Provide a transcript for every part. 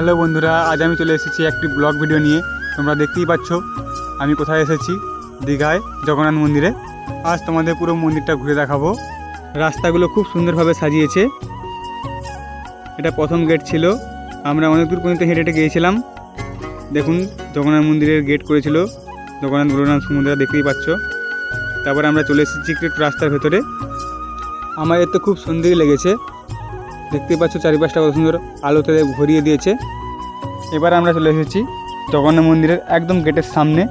Hello বন্ধুরা, আজ আমি চলে এসেছি একটি ব্লগ ভিডিও নিয়ে। তোমরা দেখতেই পাচ্ছ, আমি কোথায় এসেছি? দীঘায়, জগন্নাথ মন্দিরে। আজ তোমাদের পুরো মন্দিরটা ঘুরে দেখাবো। রাস্তাগুলো খুব সুন্দরভাবে সাজিয়েছে। এটা প্রথম গেট ছিল। আমরা অনেক দূর পর্যন্ত হেঁটে হেঁটে গিয়েছিলাম। দেখুন, জগন্নাথ মন্দিরের গেট করেছিল। জগন্নাথ বলরাম সমুদ্র দেখতেই পাচ্ছ। তারপরে আমরা চলে এসেছি একটু রাস্তার ভেতরে। আমার তো খুব সুন্দরই লেগেছে। দেখতেই পাচ্ছ চারিপাশটা কত সুন্দর আলোতে ভরিয়ে দিয়েছে। এবার আমরা চলে এসেছি জগন্নাথ মন্দিরের একদম গেটের সামনে।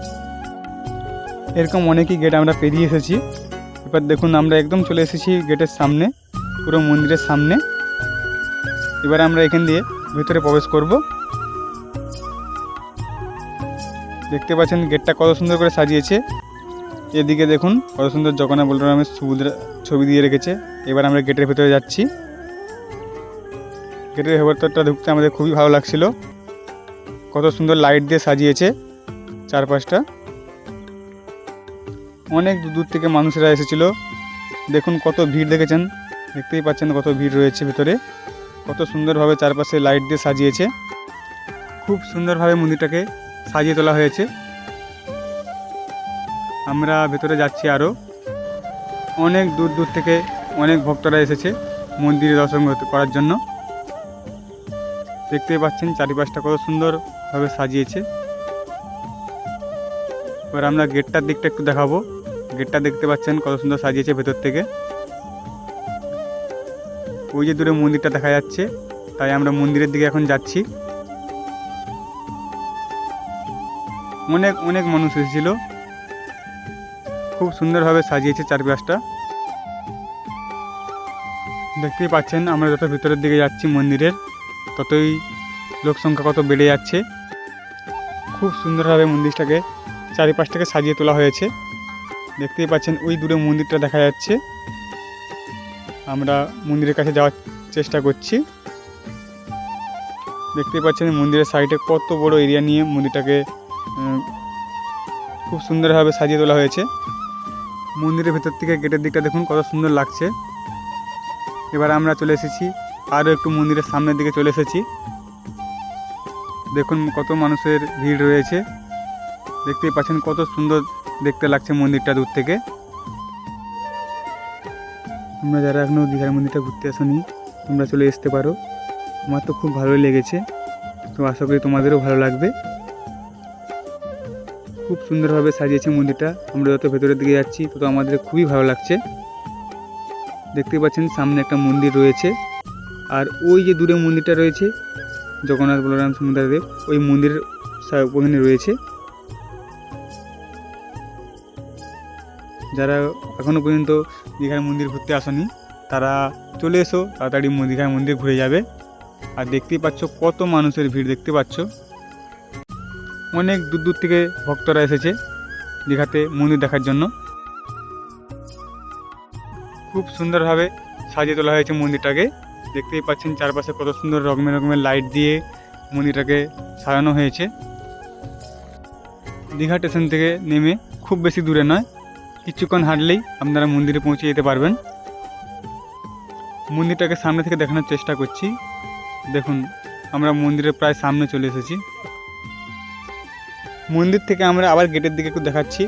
এরকম অনেকই গেট আমরা পেরিয়ে এসেছি। এবার দেখুন, আমরা একদম চলে এসেছি গেটের সামনে, পুরো মন্দিরের সামনে। এবার আমরা এখান দিয়ে ভিতরে প্রবেশ করব। দেখতে পাচ্ছেন গেটটা কত সুন্দর করে সাজিয়েছে। এদিকে দেখুন, কত সুন্দর জগন্নাথ বলরামের সমুদ্র ছবি দিয়ে রেখেছে। এবার আমরা গেটের ভেতরে যাচ্ছি। গেটের ভেতরটা ঢুকতে আমাদের খুবই ভালো লাগছিল। কত সুন্দর লাইট দিয়ে সাজিয়েছে চারপাশটা। অনেক দূর থেকে মানুষেরা এসেছিল। দেখুন কত ভিড় দেখেছেন। দেখতেই পাচ্ছেন কত ভিড় রয়েছে ভেতরে। কত সুন্দরভাবে চারপাশে লাইট দিয়ে সাজিয়েছে। খুব সুন্দরভাবে মন্দিরটাকে সাজিয়ে তোলা হয়েছে। আমরা ভেতরে যাচ্ছি আরও অনেক দূর দূর থেকে অনেক ভক্তরা এসেছে মন্দিরে দর্শন করার জন্য। দেখতেই পাচ্ছেন, চারিপাশটা কত সুন্দরভাবে সাজিয়েছে। এবার আমরা গেটটার দিকটা একটু দেখাবো। গেটটা দেখতে পাচ্ছেন কত সুন্দর সাজিয়েছে ভেতর থেকে। ওই যে দূরে মন্দিরটা দেখা যাচ্ছে, তাই আমরা মন্দিরের দিকে এখন যাচ্ছি। অনেক অনেক মানুষ এসেছিল। খুব সুন্দরভাবে সাজিয়েছে চারপাশটা। দেখতেই পাচ্ছেন, আমরা যত ভিতরের দিকে যাচ্ছি মন্দিরের ততই লোক সংখ্যা কত বেড়ে যাচ্ছে। খুব সুন্দরভাবে মন্দিরটাকে চারিপাশটাকে সাজিয়ে তোলা হয়েছে। দেখতেই পাচ্ছেন, ওই দূরে মন্দিরটা দেখা যাচ্ছে। আমরা মন্দিরের কাছে যাওয়ার চেষ্টা করছি। দেখতেই পাচ্ছেন, মন্দিরের সাইডে কত বড় এরিয়া নিয়ে মন্দিরটাকে খুব সুন্দরভাবে সাজিয়ে তোলা হয়েছে। মন্দিরের ভেতর থেকে গেটের দিকটা দেখুন, কত সুন্দর লাগছে। এবার আমরা চলে এসেছি আরও একটু মন্দিরের সামনের দিকে চলে এসেছি। দেখুন কত মানুষের ভিড় রয়েছে। দেখতেই পাচ্ছেন কত সুন্দর দেখতে লাগছে মন্দিরটা দূর থেকে। তোমরা যারা এখনও দীঘার মন্দিরটা ঘুরতে আসনি, তোমরা চলে আসতে পারো। আমার তো খুব ভালোই লেগেছে। তো আশা করি তোমাদেরও ভালো লাগবে। খুব সুন্দরভাবে সাজিয়েছে মন্দিরটা। আমরা যত ভেতরের দিকে যাচ্ছি, তত আমাদের খুবই ভালো লাগছে। দেখতেই পাচ্ছেন সামনে একটা মন্দির রয়েছে। আর ওই যে দূরে মন্দিরটা রয়েছে, জগন্নাথ বলরাম সমুদ্রদেব, ওই মন্দিরের ওখানে রয়েছে। যারা এখনও পর্যন্ত দীঘার মন্দির ঘুরতে আসনি, তারা চলে এসো, তাড়াতাড়ি দীঘার মন্দির ঘুরে যাবে। আর দেখতেই পাচ্ছ কত মানুষের ভিড়, দেখতে পাচ্ছ। অনেক দূর দূর থেকে ভক্তরা এসেছে দীঘাতে মন্দির দেখার জন্য। খুব সুন্দরভাবে সাজিয়ে তোলা হয়েছে মন্দিরটাকে। দেখতেই পাচ্ছেন চারপাশে কত সুন্দর রকমের রকমের লাইট দিয়ে মন্দিরটাকে সাজানো হয়েছে। দীঘা স্টেশন থেকে নেমে খুব বেশি দূরে নয়, কিছুক্ষণ হাঁটলেই আপনারা মন্দিরে পৌঁছে যেতে পারবেন। মন্দিরটাকে সামনে থেকে দেখানোর চেষ্টা করছি। দেখুন, আমরা মন্দিরের প্রায় সামনে চলে এসেছি। মন্দির থেকে আমরা আবার গেটের দিকে একটু দেখাচ্ছি।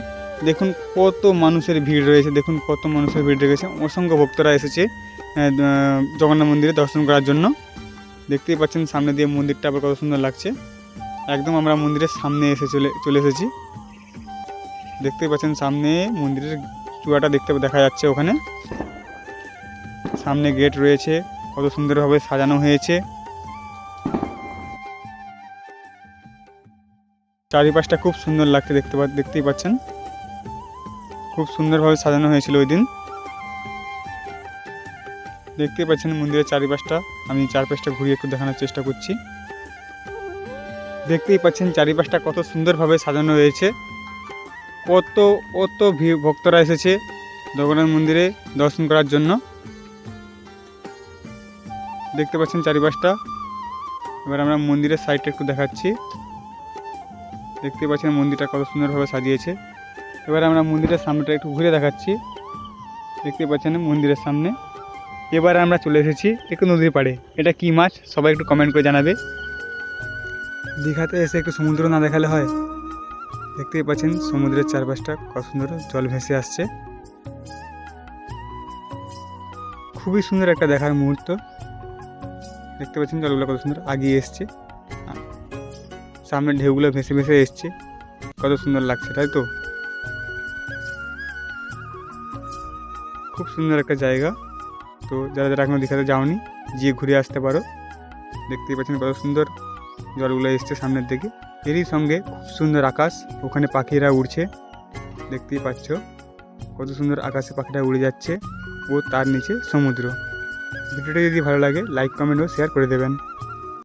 দেখুন কত মানুষের ভিড় রয়েছে, দেখুন কত মানুষের ভিড় রয়েছে। অসংখ্য ভক্তরা এসেছে। জগন্নাথ মন্দিরে দর্শন করার জন্য। দেখতেই পাচ্ছেন সামনে দিয়ে মন্দিরটা আবার কত সুন্দর লাগছে। একদম আমরা মন্দিরের সামনে এসে চলে চলে এসেছি। দেখতেই পাচ্ছেন সামনে মন্দিরের চূড়াটা দেখতে দেখা যাচ্ছে ওখানে। সামনে গেট রয়েছে, কত সুন্দরভাবে সাজানো হয়েছে। চারিপাশটা খুব সুন্দর লাগছে দেখতে দেখতেই পাচ্ছেন। খুব সুন্দরভাবে সাজানো হয়েছিল ওই দিন। দেখতেই পাচ্ছেন মন্দিরের চারিপাশটা। আমি চারপাশটা ঘুরিয়ে একটু দেখানোর চেষ্টা করছি। দেখতেই পাচ্ছেন চারিপাশটা কত সুন্দরভাবে সাজানো রয়েছে। কত কত ভক্তরা এসেছে জগন্নাথ মন্দিরে দর্শন করার জন্য। দেখতে পাচ্ছেন চারিপাশটা। এবার আমরা মন্দিরের সাইডটা একটু দেখাচ্ছি। দেখতে পাচ্ছেন মন্দিরটা কত সুন্দরভাবে সাজিয়েছে। এবার আমরা মন্দিরের সামনেটা একটু ঘুরে দেখাচ্ছি। দেখতে পাচ্ছেন মন্দিরের সামনে। এবার আমরা চলে এসেছি একটু নদীর পাড়ে। এটা কী মাছ? সবাই একটু কমেন্ট করে জানাবে। দীঘাতে এসে একটু সমুদ্র না দেখালে হয়। দেখতেই পাচ্ছেন, সমুদ্রের চারপাশটা কত সুন্দর জল ভেসে আসছে। খুবই সুন্দর একটা দেখার মুহূর্ত। দেখতে পাচ্ছেন জলগুলো কত সুন্দর আগিয়ে এসছে। সামনে ঢেউগুলো ভেসে ভেসে এসছে। কত সুন্দর লাগছে, তাই তো? খুব সুন্দর একটা জায়গা। তো যারা যারা এখনও দীঘাতে যাওনি, গিয়ে ঘুরে আসতে পারো। দেখতেই পাচ্ছেন কত সুন্দর জলগুলো এসছে সামনের দিকে। এরই সঙ্গে খুব সুন্দর আকাশ, ওখানে পাখিরা উড়ছে। দেখতেই পাচ্ছ কত সুন্দর আকাশে পাখিটা উড়ে যাচ্ছে। ও তার নিচে সমুদ্র। ভিডিওটা যদি ভালো লাগে লাইক কমেন্ট ও শেয়ার করে দেবেন।